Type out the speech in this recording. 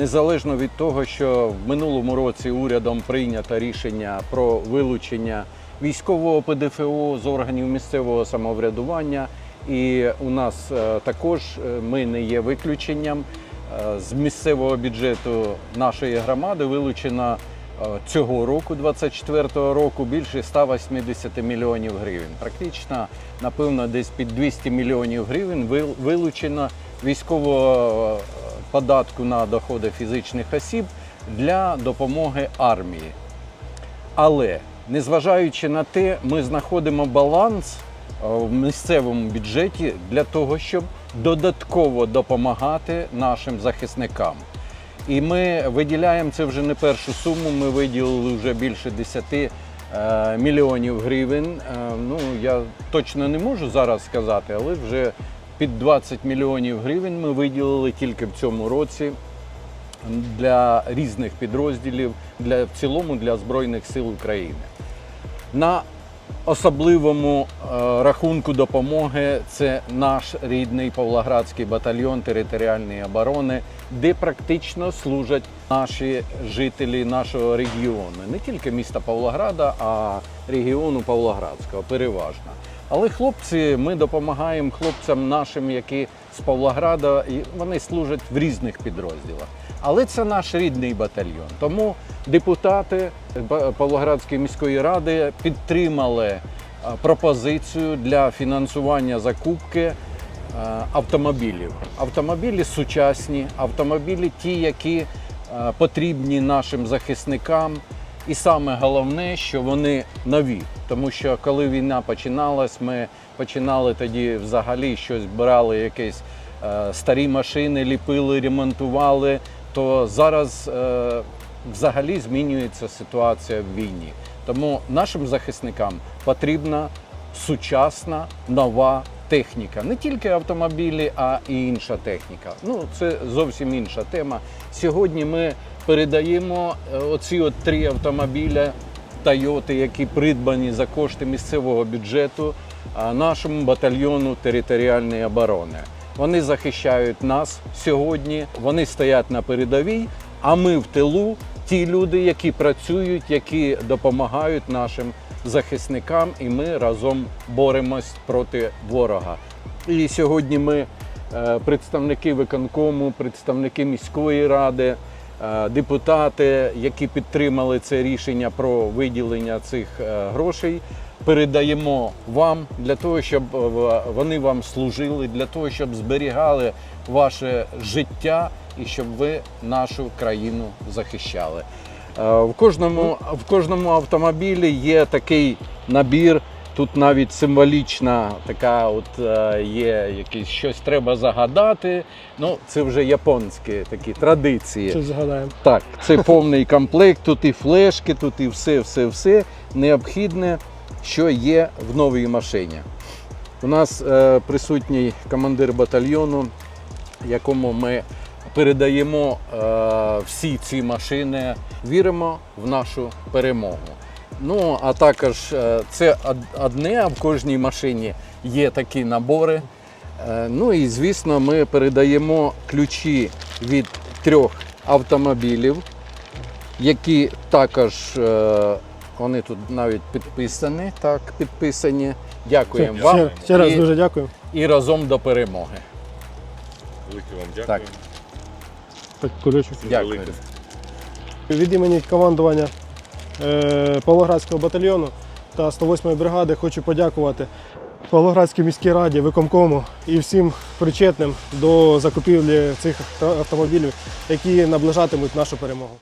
незалежно від того, що в минулому році урядом прийнято рішення про вилучення військового ПДФО з органів місцевого самоврядування. І у нас е, також е, ми не є виключенням. Е, З місцевого бюджету нашої громади вилучено цього року, 24-го року, більше 180 мільйонів гривень. Практично, напевно, десь під 200 мільйонів гривень вил- вилучено військового податку на доходи фізичних осіб для допомоги армії. Але незважаючи на те, ми знаходимо баланс е, в місцевому бюджеті для того, щоб додатково допомагати нашим захисникам. І ми виділяємо це вже не першу суму. Ми виділили вже більше 10 е, мільйонів гривень. Е, Ну я точно не можу зараз сказати, але вже під 20 мільйонів гривень ми виділили тільки в цьому році для різних підрозділів, для в цілому для Збройних сил України. На особливому е, рахунку допомоги це наш рідний Павлоградський батальйон територіальної оборони, де практично служать наші жителі нашого регіону, не тільки міста Павлограда, а регіону Павлоградського, переважно. Але хлопці, ми допомагаємо хлопцям нашим, які з Павлограда, і вони служать в різних підрозділах. Але це наш рідний батальйон. Тому депутати Павлоградської міської ради підтримали пропозицію для фінансування закупки е, автомобілів. Автомобілі сучасні, автомобілі ті, які е, потрібні нашим захисникам. І саме головне, що вони нові. Тому що коли війна починалась, ми починали тоді взагалі щось брали, якісь е, старі машини, ліпили, ремонтували. То зараз е, взагалі змінюється ситуація в війні. Тому нашим захисникам потрібна сучасна нова техніка. Не тільки автомобілі, а і інша техніка. Ну, це зовсім інша тема. Сьогодні ми передаємо е, оці от три автомобіля Тойоти, які придбані за кошти місцевого бюджету нашому батальйону територіальної оборони. Вони захищають нас сьогодні, вони стоять на передовій, а ми в тилу ті люди, які працюють, які допомагають нашим захисникам, і ми разом боремось проти ворога. І сьогодні ми, е, представники виконкому, представники міської ради, е, депутати, які підтримали це рішення про виділення цих е, грошей, передаємо вам для того, щоб вони вам служили, для того, щоб зберігали ваше життя і щоб ви нашу країну захищали. Е, В кожному, в кожному автомобілі є такий набір. Тут навіть символічна така, от е, є якийсь щось треба загадати. Ну, це вже японські такі традиції. Щось згадаємо. Так, це повний комплект, тут і флешки, тут і все, все, все необхідне, що є в новій машині. У нас е, присутній командир батальйону, якому ми передаємо е, всі ці машини, віримо в нашу перемогу. Ну, а також е, це одне, а в кожній машині є такі набори. Е, Ну і звісно, ми передаємо ключі від трьох автомобілів, які також е, вони тут навіть підписані. Так, підписані. Дякуємо Ще, вам. ще, ще раз і, дуже дякую. і разом до перемоги. Велике вам дякую. Так. Так, кульочок. Дякую. Від імені командування е, Павлоградського батальйону та 108-ї бригади хочу подякувати Павлоградській міській раді, виконкому і всім причетним до закупівлі цих автомобілів, які наближатимуть нашу перемогу.